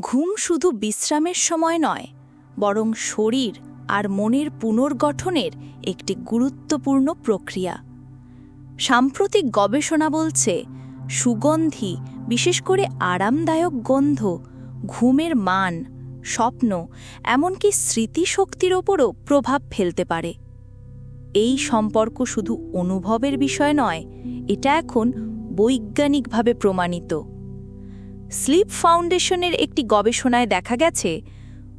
ঘুম শুধু বিশ্রামের সময় নয়, বরং শরীর আর মনের পুনর্গঠনের একটি গুরুত্বপূর্ণ প্রক্রিয়া। সাম্প্রতিক গবেষণা বলছে, সুগন্ধি, বিশেষ করে আরামদায়ক গন্ধ, ঘুমের মান, স্বপ্ন, এমনকি স্মৃতিশক্তির ওপরও প্রভাব ফেলতে পারে। এই সম্পর্ক শুধু অনুভবের বিষয় নয়, এটা এখন বৈজ্ঞানিকভাবে প্রমাণিত। স্লিপ ফাউন্ডেশনের একটি গবেষণায় দেখা গেছে,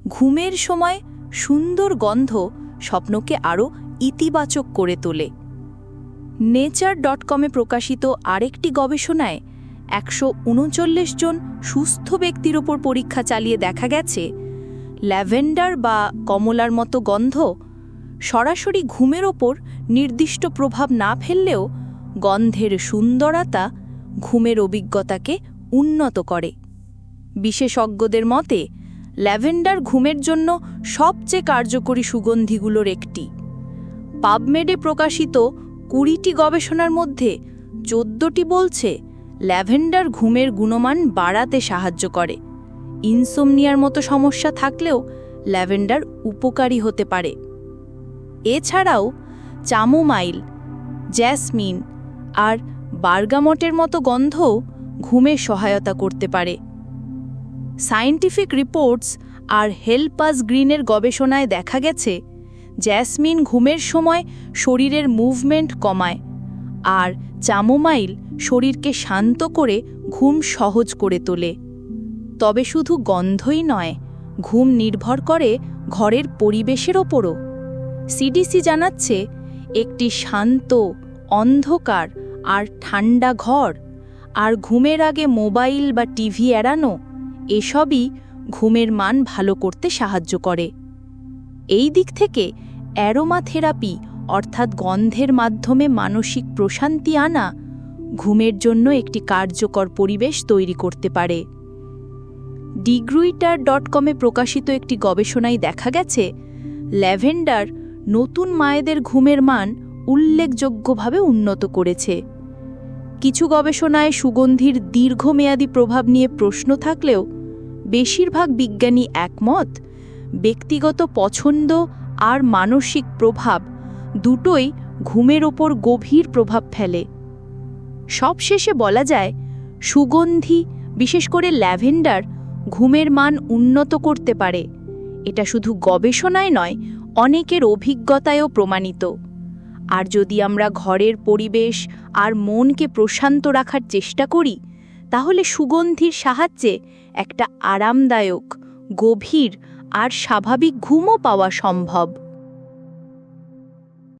ঘুমের সময় সুন্দর গন্ধ স্বপ্নকে আরও ইতিবাচক করে তোলে। নেচার ডট কমে প্রকাশিত আরেকটি গবেষণায় একশো উনচল্লিশ জন সুস্থ ব্যক্তির ওপর পরীক্ষা চালিয়ে দেখা গেছে, ল্যাভেন্ডার বা কমলার মতো গন্ধ সরাসরি ঘুমের ওপর নির্দিষ্ট প্রভাব না ফেললেও গন্ধের সুন্দরতা ঘুমের অভিজ্ঞতাকে উন্নত করে। বিশেষজ্ঞদের মতে, ল্যাভেন্ডার ঘুমের জন্য সবচেয়ে কার্যকরী সুগন্ধিগুলোর একটি। পাবমেডে প্রকাশিত কুড়িটি গবেষণার মধ্যে চোদ্দটি বলছে ল্যাভেন্ডার ঘুমের গুণমান বাড়াতে সাহায্য করে। ইনসোমনিয়ার মতো সমস্যা থাকলেও ল্যাভেন্ডার উপকারী হতে পারে। এছাড়াও চামোমাইল, জ্যাসমিন আর বার্গামটের মতো গন্ধও ঘুমে সহায়তা করতে পারে। সায়েন্টিফিক রিপোর্টস আর হেল্পাস গ্রিনের গবেষণায় দেখা গেছে, জ্যাসমিন ঘুমের সময় শরীরের মুভমেন্ট কমায় আর চামোমাইল শরীরকে শান্ত করে ঘুম সহজ করে তোলে। তবে শুধু গন্ধই নয়, ঘুম নির্ভর করে ঘরের পরিবেশের ওপরও। সিডিসি জানাচ্ছে, একটি শান্ত, অন্ধকার আর ঠান্ডা ঘর আর ঘুমের আগে মোবাইল বা টিভি এড়ানো, এসবই ঘুমের মান ভালো করতে সাহায্য করে। এই দিক থেকে অ্যারোমা থেরাপি অর্থাৎ গন্ধের মাধ্যমে মানসিক প্রশান্তি আনা, ঘুমের জন্য একটি কার্যকর পরিবেশ তৈরি করতে পারে। ডিগ্রুইটার ডট কমে প্রকাশিত একটি গবেষণায় দেখা গেছে, ল্যাভেন্ডার নতুন মায়েদের ঘুমের মান উল্লেখযোগ্যভাবে উন্নত করেছে। কিছু গবেষণায় সুগন্ধির দীর্ঘমেয়াদী প্রভাব নিয়ে প্রশ্ন থাকলেও বেশিরভাগ বিজ্ঞানী একমত, ব্যক্তিগত পছন্দ আর মানসিক প্রভাব দুটোই ঘুমের ওপর গভীর প্রভাব ফেলে। সবশেষে বলা যায়, সুগন্ধি, বিশেষ করে ল্যাভেন্ডার, ঘুমের মান উন্নত করতে পারে। এটা শুধু গবেষণায় নয়, অনেকের অভিজ্ঞতায়ও প্রমাণিত। আর যদি আমরা ঘরের পরিবেশ আর মনকে প্রশান্ত রাখার চেষ্টা করি, তাহলে সুগন্ধির সাহায্যে একটা আরামদায়ক, গভীর আর স্বাভাবিক ঘুমও পাওয়া সম্ভব।